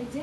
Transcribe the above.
এই যে